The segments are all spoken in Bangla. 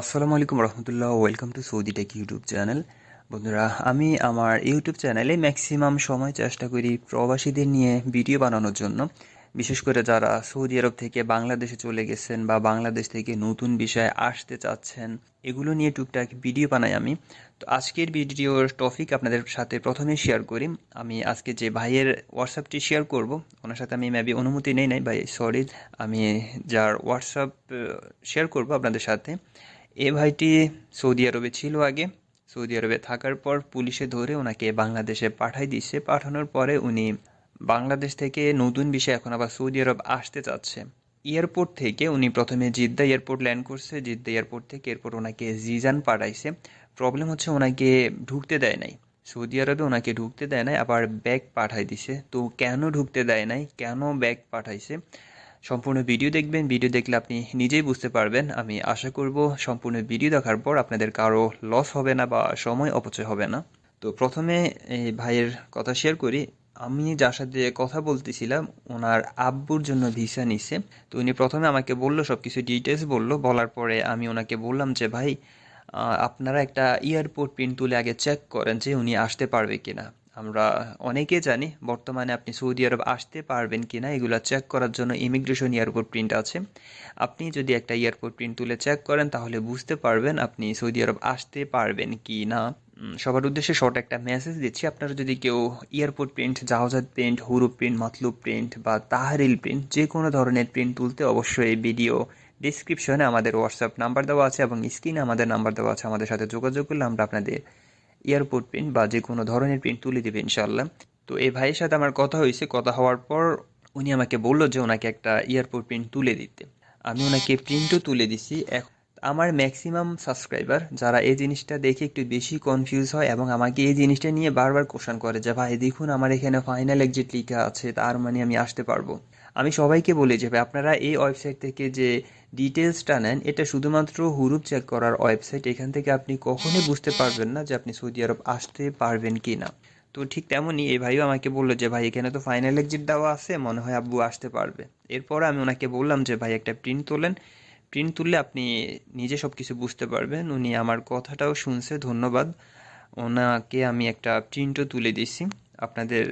আসসালামু আলাইকুম রহমতুল্লাহ, welcome to Saudi tech YouTube channel. বন্ধুরা, আমি আমার ইউটিউব চ্যানেলে ম্যাক্সিমাম সময় চেষ্টা করি প্রবাসীদের নিয়ে ভিডিও বানানোর জন্য। বিশেষ করে যারা সৌদি আরব থেকে বাংলাদেশে চলে গেছেন বা বাংলাদেশ থেকে নতুন বিষয়ে আসতে চাচ্ছেন, এগুলো নিয়ে টুকটাক ভিডিও বানাই আমি। তো আজকের ভিডিওর টপিক আপনাদের সাথে প্রথমে শেয়ার করি। আমি আজকে যে ভাইয়ের হোয়াটসঅ্যাপটি শেয়ার করব, ওনার সাথে আমি ম্যাবি অনুমতি নেই নাই ভাই সরি আমি যার হোয়াটসঅ্যাপ শেয়ার করব আপনাদের সাথে। এ ভাইটি সৌদি আরবে ছিল আগে। সৌদি আরবে থাকার পর পুলিশে ধরে ওনাকে বাংলাদেশে পাঠাই দিচ্ছে। পাঠানোর পরে উনি বাংলাদেশ থেকে নতুন বিষয় এখন আবার সৌদি আরব আসতে চাচ্ছে। এয়ারপোর্ট থেকে উনি প্রথমে জিদ্দা এয়ারপোর্ট ল্যান্ড করছে। জিদ্দা এয়ারপোর্ট থেকে এরপর ওনাকে জিজান পাঠাইছে। প্রবলেম হচ্ছে ওনাকে ঢুকতে দেয় নাই। সৌদি আরবে ওনাকে ঢুকতে দেয় নাই, আবার ব্যাগ পাঠাই দিছে। তো কেন ঢুকতে দেয় নাই? কেন ব্যাগ পাঠাইছে? সম্পূর্ণ ভিডিও দেখবেন। ভিডিও দেখলে আপনি নিজেই বুঝতে পারবেন। আমি আশা করব সম্পূর্ণ ভিডিও দেখার পর আপনাদের কারও লস হবে না বা সময় অপচয় হবে না। তো প্রথমে এই ভাইয়ের কথা শেয়ার করি। আমি যার সাথে কথা বলতেছিলাম, ওনার আব্বুর জন্য ভিসা নিছে। তো উনি প্রথমে আমাকে বলল সব কিছু ডিটেলস বলল। বলার পরে আমি ওনাকে বললাম যে, ভাই আপনারা একটা এয়ারপোর্ট প্রিন্ট তুলে আগে চেক করেন যে উনি আসতে পারবে কিনা। আমরা অনেকে জানি, বর্তমানে আপনি সৌদি আরব আসতে পারবেন কি না এগুলো চেক করার জন্য ইমিগ্রেশন এয়ারপোর্ট প্রিন্ট আছে। আপনি যদি একটা এয়ারপোর্ট প্রিন্ট তুলে চেক করেন, তাহলে বুঝতে পারবেন আপনি সৌদি আরব আসতে পারবেন কি না সবার উদ্দেশ্যে শর্ট একটা মেসেজ দিচ্ছি। আপনারা যদি কেউ এয়ারপোর্ট প্রিন্ট জাহাজাত প্রিন্ট হুরু প্রিন্ট মতলুব প্রিন্ট বা তাহারিল প্রিন্ট যে কোনো ধরনের প্রিন্ট তুলতে অবশ্যই ভিডিও ডিসক্রিপশনে আমাদের হোয়াটসঅ্যাপ নাম্বার দেওয়া আছে এবং স্ক্রিনে আমাদের নাম্বার দেওয়া আছে। আমাদের সাথে যোগাযোগ করলে আমরা আপনাদের এয়ারপোর্ট প্রিন্ট বা যে কোনো ধরনের প্রিন্ট তুলে দেবে ইনশাল্লাহ তো এই ভাইয়ের সাথে আমার কথা হয়েছে, কথা হওয়ার পর উনি আমাকে বলল যে ওনাকে একটা এয়ারপোর্ট প্রিন্ট তুলে দিতে। আমি ওনাকে প্রিন্টও তুলে দিছি। আমার ম্যাক্সিমাম সাবস্ক্রাইবার যারা এই জিনিসটা দেখে একটু বেশি কনফিউজ হয় এবং আমাকে এই জিনিসটা নিয়ে বারবার কোশ্চেন করে যে, ভাই, দেখুন, আমার এখানে ফাইনাল এক্সিট লিখা আছে, তার মানে আমি আসতে পারব। আমি সবাইকে বলি যে ভাই আপনারা এই ওয়েবসাইট থেকে যে ডিটেলসটা নেন এটা শুধুমাত্র হুরুপ চেক করার ওয়েবসাইট এখান থেকে আপনি কখনোই বুঝতে পারবেন না যে আপনি সৌদি আরব আসতে পারবেন কি না তো ঠিক তেমনই এই ভাইও আমাকে বলল যে ভাই এখানে তো ফাইনাল এক্সিট দেওয়া আছে মনে হয় আব্বু আসতে পারবে। এরপর আমি ওনাকে বললাম যে ভাই একটা প্রিন্ট তোলেন। প্রিন্ট তুললে আপনি নিজে সব কিছু বুঝতে পারবেন। উনি আমার কথাটাও শুনছে ধন্যবাদ। ওনাকে আমি একটা প্রিন্টও তুলে দিছি আপনাদের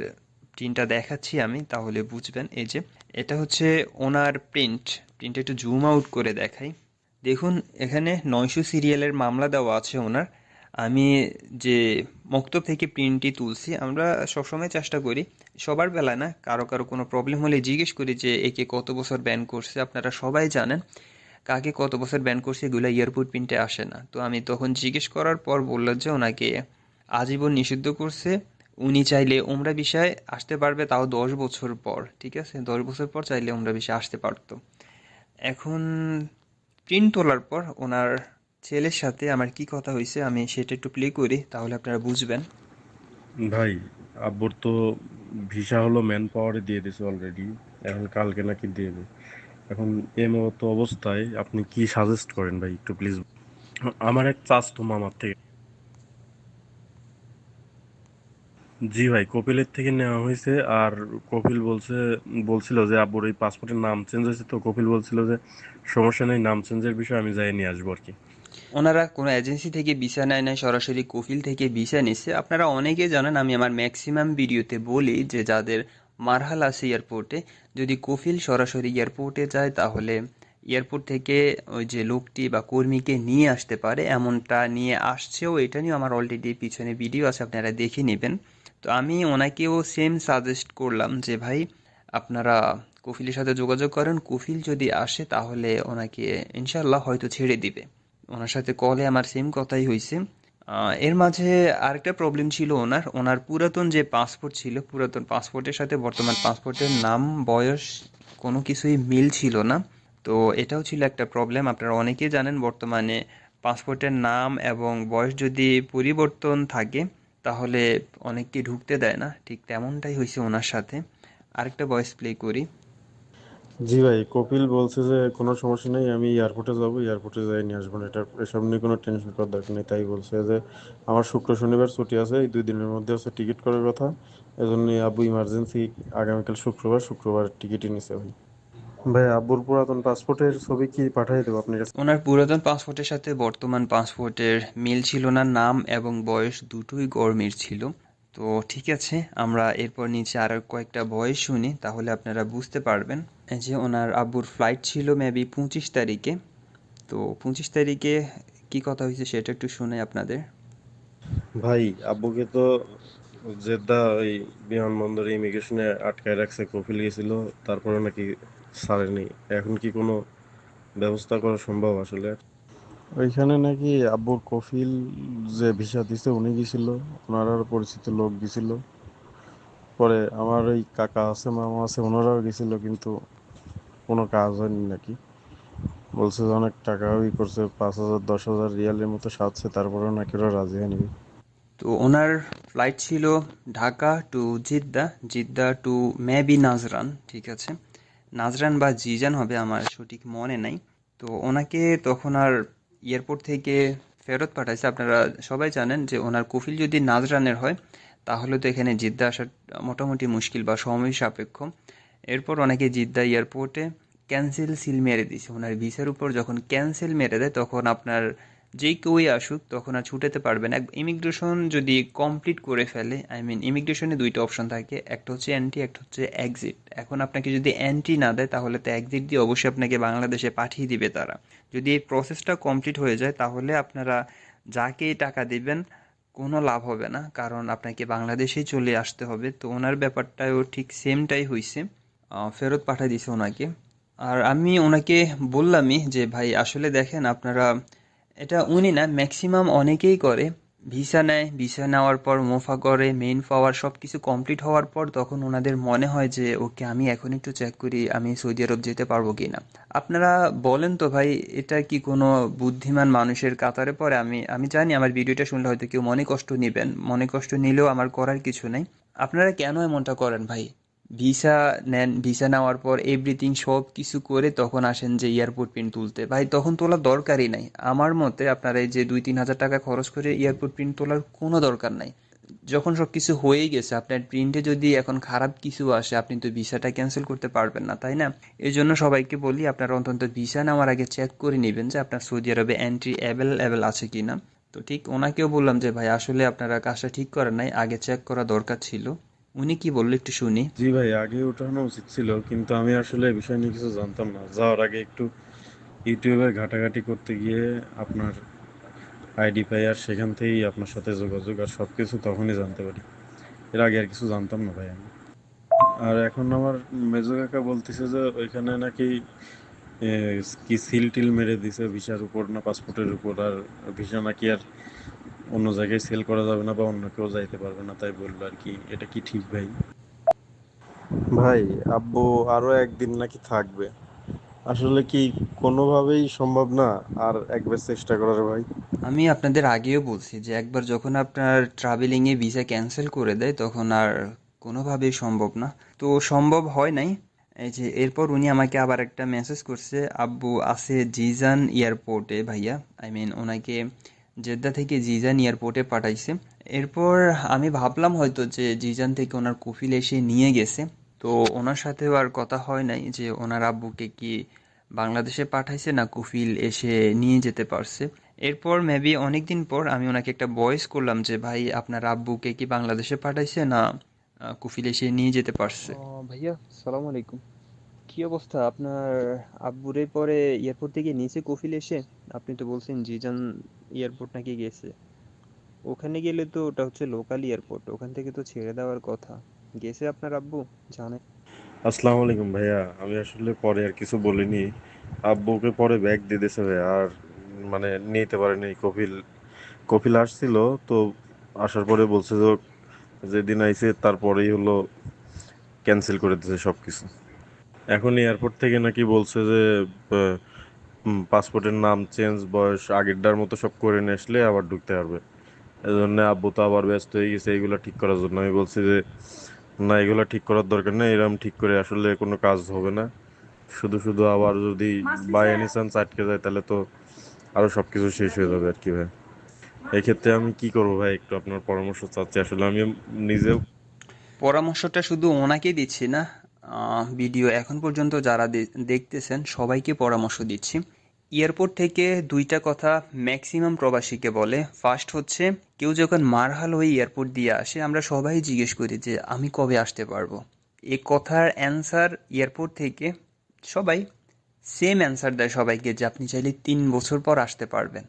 প্রিন্টটা দেখাচ্ছি আমি, তাহলে বুঝবেন। এই যে, এটা হচ্ছে ওনার প্রিন্ট প্রিন্ট একটু জুম আউট করে দেখাই। দেখুন, এখানে নয়শো সিরিয়ালের মামলা দেওয়া আছে ওনার। আমি যে মক্তব থেকে প্রিন্টটি তুলছি, আমরা সবসময় চেষ্টা করি। সবার বেলা না, কারও কারও কোনো প্রবলেম হলে জিজ্ঞেস করি যে একে কত বছর ব্যান করছে? আপনারা সবাই জানেন, কাকে কত বছর ব্যান করছে এগুলো এয়ারপোর্ট প্রিন্টে আসে না। তো আমি তখন জিজ্ঞেস করার পর বলল যে, ওনাকে আজীবন নিষিদ্ধ করছে। উনি চাইলে ওমরা বিষয়ে আসতে পারবে, তাও দশ বছর পর, ঠিক আছে? দশ বছর পর চাইলে ওমরা বিষয় আসতে পারতো। এখন প্রিন্ট তোলার পর ওনার ছেলের সাথে আমার কি কথা হয়েছে আমি সেটা একটু প্লে করি, তাহলে আপনারা বুঝবেন। ভাই, আব্বুর তো ভিসা হলো ম্যান পাওয়ারে দিয়ে দিছে অলরেডি এখন কালকে নাকি দেবে? এখন এ মতো অবস্থায় আপনি কি সাজেস্ট করেন ভাই, একটু প্লিজ আমার এক চাস্ত মামার থেকে। জি ভাই, কপিলের থেকে নেওয়া হয়েছে। আর কপিল বলছে, বলছিল যে, আব্বুর এই পাসপোর্টের নাম চেঞ্জ হয়েছে তো। কপিল বলছিল যে, সমস্যা নেই, নাম চেঞ্জের বিষয়ে আমি যাই, নিয়ে আসব আর কি ওনারা কোনো এজেন্সি থেকে ভিসা নেয় না সরাসরি কফিল থেকে ভিসা নিছে। আপনারা অনেকে জানেন, আমি আমার ম্যাক্সিমাম ভিডিওতে বলি যে, যাদের মারহাল আছে এয়ারপোর্টে যদি কফিল সরাসরি এয়ারপোর্টে যায়, তাহলে এয়ারপোর্ট থেকে ওই যে লোকটি বা কর্মীকে নিয়ে আসতে পারে। এমনটা নিয়ে আসছেও, এটা নিয়েও আমার অলরেডি পিছনে ভিডিও আছে, আপনারা দেখে নেবেন। তো আমি ওনাকেও সেম সাজেস্ট করলাম যে, ভাই, আপনারা কফিলের সাথে যোগাযোগ করেন। কফিল যদি আসে, তাহলে ওনাকে ইনশাল্লাহ হয়তো ছেড়ে দিবে। ওনার সাথে কলে আমার সেম কথাই হয়েছে এর মাঝে আরেকটা প্রবলেম ছিল ওনার। ওনার পুরাতন যে পাসপোর্ট ছিল, পুরাতন পাসপোর্টের সাথে বর্তমান পাসপোর্টের নাম, বয়স কোনো কিছুই মিল ছিল না। তো এটাও ছিল একটা প্রবলেম আপনারা অনেকেই জানেন বর্তমানে পাসপোর্টের নাম এবং বয়স যদি পরিবর্তন থাকে তাহলে অনেককে ঢুকতে দেয় না। ঠিক তেমনটাই হয়েছে ওনার সাথে। আরেকটা ভয়েস প্লে করি। জি ভাই, কপিল বলছে যে, কোনো সমস্যা নেই, আমি এয়ারপোর্টে যাব এয়ারপোর্টে যাই, নিয়ে আসব এটা এসব নিয়ে কোনো টেনশন করার দরকার নেই, তাই বলছে যে, আমার শুক্র শনিবার ছুটি আছে, এই দুই দিনের মধ্যে হচ্ছে টিকিট করার কথা। এজন্য আব্বু ইমার্জেন্সি আগামীকাল শুক্রবার শুক্রবার টিকিটই নিছে ভাই। ভাই আব্বুর পুরাতন পাসপোর্টের ছবি কি পাঠিয়ে দেবো আপনার কাছে? ওনার পুরাতন পাসপোর্টের সাথে বর্তমান পাসপোর্টের মিল ছিল না নাম এবং বয়স দুটোই গরমির ছিল। তো ঠিক আছে আমরা এরপর নিচে আরও কয়েকটা বয়স শুনি তাহলে আপনারা বুঝতে পারবেন। যে ওনার আব্বুর ফ্লাইট ছিল মেবি পঁচিশ তারিখে। তো পঁচিশ তারিখে কি কথা হয়েছে সেটা একটু শুনে আপনাদের। ভাই আব্বুকে তো জেদ্দা ওই বিমানবন্দরে ইমিগ্রেশনে আটকায় রাখছে কফিল গেছিল তারপরে নাকি ছাড়েনি এখন কি কোনো ব্যবস্থা করা সম্ভব আসলে? ওইখানে নাকি আব্বুর কফিল যে ভিসা দিছে উনি গেছিল ওনার পরিচিত লোক গেছিল। পরে আমার ওই কাকা আছে মামা আছে ওনারাও গেছিল কিন্তু কোনো কাজ হয়নি নাকি। বলছে যে অনেক টাকা ই করছে পাঁচ হাজার দশ হাজার রিয়ালের মতো সাজছে তারপরেও নাকি ওরা রাজি হয়নি। তো ওনার ফ্লাইট ছিল Dhaka to Jeddah Jeddah to maybe Najran ঠিক আছে? নাজরান বা জিজান হবে আমার সঠিক মনে নাই। তো ওনাকে তখন আর এয়ারপোর্ট থেকে ফেরত পাঠাইছে। আপনারা সবাই জানেন যে ওনার কফিল যদি নাজরানের হয়, তাহলে তো এখানে জিদ্দা আসা মোটামুটি মুশকিল বা সময় সাপেক্ষ। এরপর অনেকে জিদ্দা এয়ারপোর্টে ক্যান্সেল সিল মেরে দিছে ওনার ভিসার উপর যখন ক্যান্সেল মেরে দেয়, তখন আপনার যেই কেউই আসুক, তখন আর ছুটাতে পারবে না। ইমিগ্রেশন যদি কমপ্লিট করে ফেলে আই মিন ইমিগ্রেশনে দুইটা অপশন থাকে। একটা হচ্ছে অ্যান্টি একটা হচ্ছে এক্সিট এখন আপনাকে যদি অ্যান্টি না দেয়, তাহলে তো এক্সিট দিয়ে অবশ্যই আপনাকে বাংলাদেশে পাঠিয়ে দিবে তারা। যদি এই প্রসেসটা কমপ্লিট হয়ে যায়, তাহলে আপনারা যাকে টাকা দেবেন, কোনো লাভ হবে না। কারণ আপনাকে বাংলাদেশেই চলে আসতে হবে। তো ওনার ব্যাপারটাও ঠিক সেমটাই হয়েছে ফেরত পাঠিয়ে দিছে ওনাকে। আর আমি ওনাকে বললামই যে, ভাই, আসলে দেখেন, আপনারা এটা উনি না ম্যাক্সিমাম অনেকেই করে। ভিসা নেয়, ভিসা নেওয়ার পর মোফা করে মেইন পাওয়ার সব কিছু কমপ্লিট হওয়ার পর তখন ওনাদের মনে হয় যে, ওকে, আমি এখন একটু চেক করি, আমি সৌদি আরব যেতে পারব কি না আপনারা বলেন তো ভাই, এটা কি কোনো বুদ্ধিমান মানুষের কাতারে পরে আমি আমি জানি আমার ভিডিওটা শুনলে হয়তো কেউ মনে কষ্ট নেবেন, মনে কষ্ট নিলেও আমার করার কিছু নেই। আপনারা কেন এমনটা করেন ভাই? ভিসা নেন, ভিসা নেওয়ার পর এভরিথিং সব কিছু করে তখন আসেন যে এয়ারপোর্ট প্রিন্ট তুলতে। ভাই, তখন তোলার দরকারই নাই। আমার মতে আপনারা এই যে দুই তিন হাজার টাকা খরচ করে এয়ারপোর্ট প্রিন্ট তোলার কোনো দরকার নাই। যখন সব কিছু হয়েই গেছে, আপনার প্রিন্টে যদি এখন খারাপ কিছু আসে, আপনি তো ভিসাটা ক্যান্সেল করতে পারবেন না, তাই না? এই জন্য সবাইকে বলি, আপনার অন্তত ভিসা নেওয়ার আগে চেক করে নেবেন যে আপনার সৌদি আরবে এন্ট্রি অ্যাভেলেবেল আছে কি না তো ঠিক ওনাকেও বললাম যে, ভাই, আসলে আপনারা কাজটা ঠিক করেন নাই, আগে চেক করা দরকার ছিল। উনি কি বলল একটু শুনি? জি ভাই, আগে ওঠানো উচিত ছিল, কিন্তু আমি আসলে এই বিষয় নিয়ে কিছু জানতাম না। যাওয়ার আগে একটু ইউটিউবে ঘাটাঘাটি করতে গিয়ে আপনার আইডি পাই আর সেখান থেকেই আপনার সাথে যোগাযোগ আর সব কিছু তখনই জানতে পারি। এর আগে আর কিছু জানতাম না ভাই আমি। আর এখন আমার মেজো কাকা বলতেছে যে ওইখানে নাকি কি সিল টিল মেরে দিছে, ভিসার উপর না পাসপোর্টের উপর, আর ভিসা নাকি আর অন্য জায়গায় সেল করা যাবে না বা অন্য কেউ যাইতে পারবে না তাই বলল আর কি এটা কি ঠিক ভাই? ভাই আব্বু আরও একদিন নাকি থাকবে। আসলে কি কোনোভাবেই সম্ভব না আর একবার চেষ্টা করার ভাই। আমি আপনাদের আগেও বলছি যে একবার যখন আপনার ট্রাভেলিংয়ে ভিসা ক্যান্সেল করে দেয় তখন আর কোনোভাবেই সম্ভব না। তো সম্ভব হয় নাই। এই যে এরপর উনি আমাকে আবার একটা মেসেজ করছে আব্বু আছে জিজান এয়ারপোর্টে ভাইয়া। আই মিন ওনাকে জেদ্দা থেকে জিজান এয়ারপোর্টে পাঠাইছে। এরপর আমি ভাবলাম হয়তো যে জিজান থেকে ওনার কফিল এসে নিয়ে গেছে। তো ওনার সাথেও আর কথা হয় নাই যে ওনার আব্বুকে কি বাংলাদেশে পাঠাইছে না কফিল এসে নিয়ে যেতে পারছে। এরপর মেবি অনেকদিন পর আমি ওনাকে একটা ভয়েস করলাম যে, ভাই, আপনার আব্বুকে কি বাংলাদেশে পাঠাইছে না কফিল এসে নিয়ে যেতে পারছে? ভাইয়া, সালাম আলাইকুম। কি অবস্থা? আপনার আব্বুরে পরে এয়ারপোর্ট থেকে নিচে কফিল এসে? আপনি তো বলছেন জিজান এয়ারপোর্ট নাকি গেছে? ওখানে গেলে তো ওটা হচ্ছে লোকাল এয়ারপোর্ট ওখান থেকে তো ছেড়ে দেওয়ার কথা। গেছে আপনার আব্বু? জানে। আসসালামু আলাইকুম ভাইয়া, আমি আসলে পরে আর কিছু বলিনি। আব্বুকে পরে ব্যাগ দিয়ে দিয়েছে ভাইয়া, আর মানে নিতে পারেনি কপিল কপিল আসছিল, তো আসার পরে বলছে যে, যেদিন আইছে তারপরেই হলো ক্যান্সেল করে দিয়েছে সব কিছু এখন এয়ারপোর্ট থেকে নাকি বলছে যে পাসপোর্টের নাম চেঞ্জ, বয়স, আগেরটার মতো সব করে নিয়ে আসলে আবার ঢুকতে পারবে। এই জন্য আব্বু তো আবার ব্যস্ত হয়ে গেছে, এইগুলো ঠিক করার জন্য। আমি বলছি যে, না, এগুলো ঠিক করার দরকার নেই এরকম ঠিক করে আসলে কোনো কাজ হবে না। শুধু শুধু আবার যদি বাই এনি চান্স আটকে যায়, তাহলে তো আরও সব কিছু শেষ হয়ে যাবে আর কি ভাই। এক্ষেত্রে আমি কি করব ভাই? একটু আপনার পরামর্শ চাচ্ছি। আসলে আমি নিজেও পরামর্শটা শুধু ওনাকে দিচ্ছি না ভিডিও এখন পর্যন্ত যারা দেখতেছেন, সবাইকে পরামর্শ দিচ্ছি। এয়ারপোর্ট থেকে দুইটা কথা ম্যাক্সিমাম প্রবাসীকে বলে। ফার্স্ট হচ্ছে, কেউ যখন মারহাল হয়ে এয়ারপোর্ট দিয়ে আসে, আমরা সবাই জিজ্ঞেস করি যে, আমি কবে আসতে পারব? এই কথার অ্যান্সার এয়ারপোর্ট থেকে সবাই সেম অ্যান্সার দেয় সবাইকে যে, আপনি চাইলে তিন বছর পর আসতে পারবেন।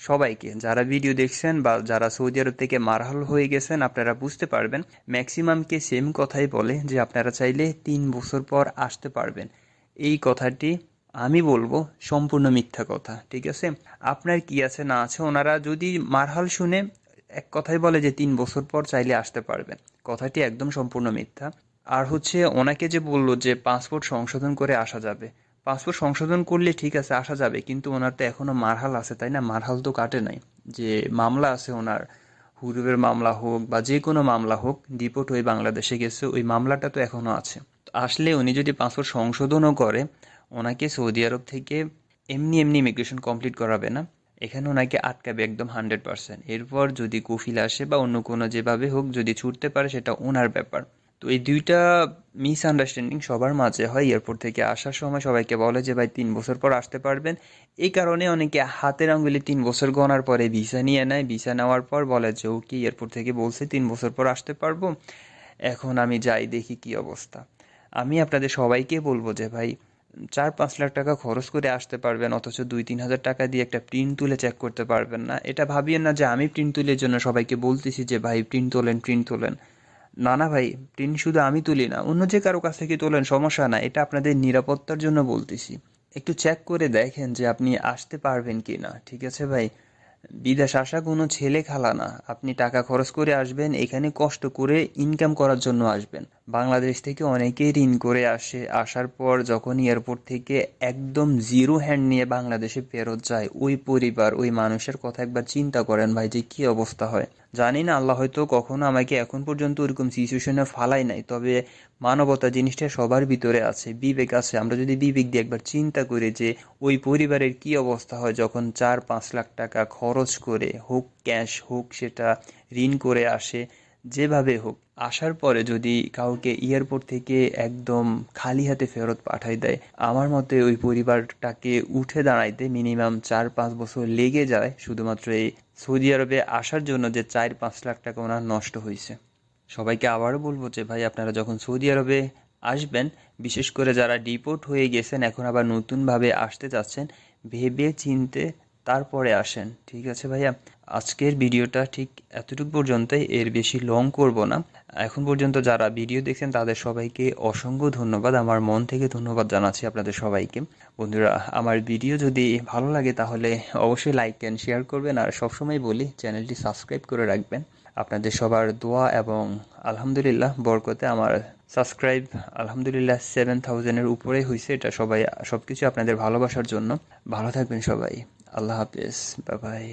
সবাইকে। যারা ভিডিও দেখছেন বা যারা সৌদি আরব থেকে মারহাল হয়ে গেছেন, আপনারা বুঝতে পারবেন ম্যাক্সিমামকে সেম কথাই বলে যে আপনারা চাইলে তিন বছর পর আসতে পারবেন। এই কথাটি আমি বলব, সম্পূর্ণ মিথ্যা কথা, ঠিক আছে? আপনার কি আছে, না আছে, ওনারা যদি মারহাল শুনে এক কথাই বলে যে তিন বছর পর চাইলে আসতে পারবেন। কথাটি একদম সম্পূর্ণ মিথ্যা। আর হচ্ছে, ওনাকে যে বলল যে পাসপোর্ট সংশোধন করে আসা যাবে পাসপোর্ট সংশোধন করলে ঠিক আছে, আসা যাবে, কিন্তু ওনার তো এখনও মারহাল আছে, তাই না? মারহাল তো কাটে নাই। যে মামলা আছে ওনার হুরুবের মামলা হোক বা যে কোনো মামলা হোক, ডিপোর্ট হয়ে বাংলাদেশে গেছে, ওই মামলাটা তো এখনও আছে। আসলে উনি যদি পাসপোর্ট সংশোধনও করে, ওনাকে সৌদি আরব থেকে এমনি এমনি ইমিগ্রেশন কমপ্লিট করাবে না, এখানে ওনাকে আটকাবে একদম হান্ড্রেড পার্সেন্ট। এরপর যদি কফিল আসে বা অন্য কোনো যেভাবে হোক যদি ছুটতে পারে, সেটা ওনার ব্যাপার। তো এই দুইটা মিসআন্ডারস্ট্যান্ডিং সবার মাঝে হয় এয়ারপোর্ট থেকে আসার সময় সবাইকে বলে যে, ভাই, তিন বছর পর আসতে পারবেন। এই কারণে অনেকে হাতের আঙ্গুলি তিন বছর গণার পরে ভিসা নিয়ে নেয়। ভিসা নেওয়ার পর বলে যে ও কি এয়ারপোর্ট থেকে বলছে তিন বছর পর আসতে পারব। এখন আমি যাই, দেখি কি অবস্থা। আমি আপনাদের সবাইকে বলব যে, ভাই চার পাঁচ লাখ টাকা খরচ করে আসতে পারবেন, অথচ দুই তিন হাজার টাকা দিয়ে একটা প্রিন্ট তুলে চেক করতে পারবেন না। এটা ভাবিয়েন না যে, আমি প্রিন্ট তুলের জন্য সবাইকে বলতেছি যে, ভাই প্রিন্ট তোলেন প্রিন্ট তোলেন। না না ভাই ট্রেন শুধু আমি তুলি না, অন্য যে কারও কাছ থেকে তোলেন, সমস্যা না এটা আপনাদের নিরাপত্তার জন্য বলতেছি। একটু চেক করে দেখেন যে আপনি আসতে পারবেন কি না ঠিক আছে ভাই? বিদেশ আসা কোনো ছেলে খালা না, আপনি টাকা খরচ করে আসবেন, এখানে কষ্ট করে ইনকাম করার জন্য আসবেন। বাংলাদেশ থেকে অনেকেই ঋণ করে আসে। আসার পর যখন এয়ারপোর্ট থেকে একদম জিরো হ্যান্ড নিয়ে বাংলাদেশে ফেরত যায়, ওই পরিবার, ওই মানুষের কথা একবার চিন্তা করেন, ভাই, যে কি অবস্থা হয়? জানি না, আল্লাহ হয়তো কখনো আমাকে এখন পর্যন্ত ওরকম সিচুয়েশনে ফালাই নাই, তবে মানবতা জিনিসটা সবার ভিতরে আছে, বিবেক আছে। আমরা যদি বিবেক দিয়ে একবার চিন্তা করি যে ওই পরিবারের কি অবস্থা হয়, যখন চার পাঁচ লাখ টাকা খরচ করে, হোক ক্যাশ হোক সেটা ঋণ করে আসে, যেভাবে হোক আসার পরে যদি কাউকে এয়ারপোর্ট থেকে একদম খালি হাতে ফেরত পাঠাই দেয়, আমার মতে ওই পরিবারটাকে উঠে দাঁড়াইতে মিনিমাম চার পাঁচ বছর লেগে যায়, শুধুমাত্র এই সৌদি আরবে আসার জন্য যে চার পাঁচ লাখ টাকা ওনার নষ্ট হয়েছে। সবাইকে আবারও বলব যে, ভাই, আপনারা যখন সৌদি আরবে আসবেন, বিশেষ করে যারা ডিপোর্ট হয়ে গেছেন, এখন আবার নতুনভাবে আসতে যাচ্ছেন ভেবে চিনতে তারপরে আসেন, ঠিক আছে ভাইয়া? আজকের ভিডিওটা ঠিক এতটুকু পর্যন্তই, এর বেশি লং করব না। এখন পর্যন্ত যারা ভিডিও দেখছেন, তাদের সবাইকে অসংখ্য ধন্যবাদ। আমার মন থেকে ধন্যবাদ জানাচ্ছি আপনাদের সবাইকে। বন্ধুরা, আমার ভিডিও যদি ভালো লাগে, তাহলে অবশ্যই লাইক অ্যান্ড শেয়ার করবেন। আর সবসময় বলি, চ্যানেলটি সাবস্ক্রাইব করে রাখবেন। আপনাদের সবার দোয়া এবং আলহামদুলিল্লাহ বরকতে আমার সাবস্ক্রাইব আলহামদুলিল্লাহ সেভেন থাউজেন্ডের উপরেই হয়েছে এটা সবাই সব কিছু আপনাদের ভালোবাসার জন্য। ভালো থাকবেন সবাই। আল্লাহ হাফেজ বাই বাই।